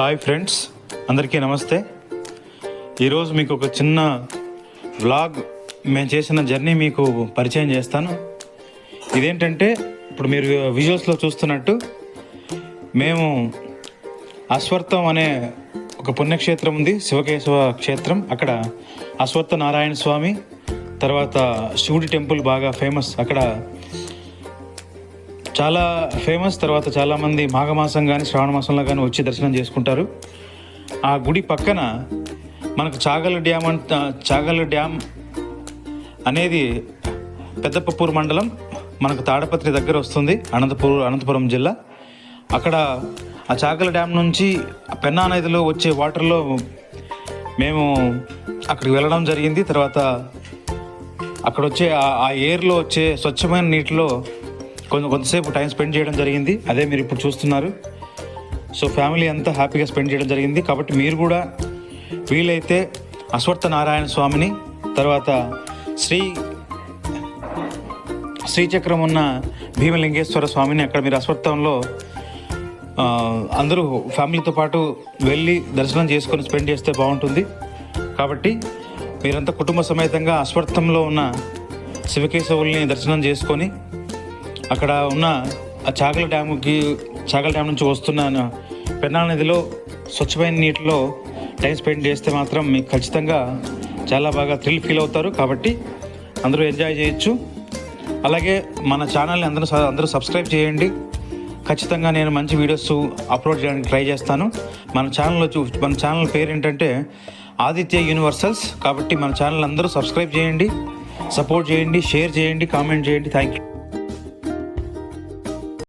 Hi friends అందరికీ నమస్తే. ఈరోజు మీకు ఒక చిన్న వ్లాగ్ మేము చేసిన జర్నీ మీకు పరిచయం చేస్తాను. ఇదేంటంటే ఇప్పుడు మీరు విజువల్స్లో చూస్తున్నట్టు మేము అశ్వర్థం అనే ఒక పుణ్యక్షేత్రం ఉంది శివకేశవ క్షేత్రం. అక్కడ అశ్వత్థ నారాయణ స్వామి తర్వాత శివుడి టెంపుల్ బాగా ఫేమస్. అక్కడ చాలా ఫేమస్ తర్వాత చాలామంది మాఘమాసం కానీ శ్రావణ మాసంలో కానీ వచ్చి దర్శనం చేసుకుంటారు. ఆ గుడి పక్కన మనకు చాగల డ్యామ్ అంట చాగల డ్యామ్ అనేది పెద్దపప్పూరు మండలం మనకు తాడపత్రి దగ్గర వస్తుంది అనంతపురం అనంతపురం జిల్లా. అక్కడ ఆ చాకల డ్యామ్ నుంచి పెన్నా నదిలో వచ్చే వాటర్లో మేము అక్కడికి వెళ్ళడం జరిగింది. తర్వాత అక్కడ వచ్చే ఆ- ఆ ఎయిర్లో వచ్చే స్వచ్ఛమైన నీటిలో కొంచెం కొంతసేపు టైం స్పెండ్ చేయడం జరిగింది. అదే మీరు ఇప్పుడు చూస్తున్నారు. సో ఫ్యామిలీ అంతా హ్యాపీగా స్పెండ్ చేయడం జరిగింది. కాబట్టి మీరు కూడా వీలైతే అశ్వత్థ నారాయణ స్వామిని తర్వాత శ్రీ శ్రీచక్రం ఉన్న భీమలింగేశ్వర స్వామిని అక్కడ మీరు అశ్వత్థంలో అందరూ ఫ్యామిలీతో పాటు వెళ్ళి దర్శనం చేసుకొని స్పెండ్ చేస్తే బాగుంటుంది. కాబట్టి మీరంతా కుటుంబ సమేతంగా అశ్వత్థంలో ఉన్న శివకేశవుల్ని దర్శనం చేసుకొని అక్కడ ఉన్న ఆ చాకల డ్యాముకి చాకల డ్యామ్ నుంచి వస్తున్న న- పెన్నా నదిలో స్వచ్ఛమైన నీటిలో టైం స్పెండ్ చేస్తే మాత్రం మీకు ఖచ్చితంగా చాలా బాగా థ్రిల్ ఫీల్ అవుతారు. కాబట్టి అందరూ ఎంజాయ్ చేయొచ్చు. అలాగే మన ఛానల్ని అందరూ స- అందరూ సబ్స్క్రైబ్ చేయండి. ఖచ్చితంగా నేను మంచి వీడియోస్ అప్లోడ్ చేయడానికి ట్రై చేస్తాను. మన ఛానల్లో చూ మన ఛానల్ పేరు ఏంటంటే ఆదిత్య యూనివర్సల్స్. కాబట్టి మన ఛానల్ అందరూ సబ్స్క్రైబ్ చేయండి సపోర్ట్ చేయండి షేర్ చేయండి కామెంట్ చేయండి. Thank you.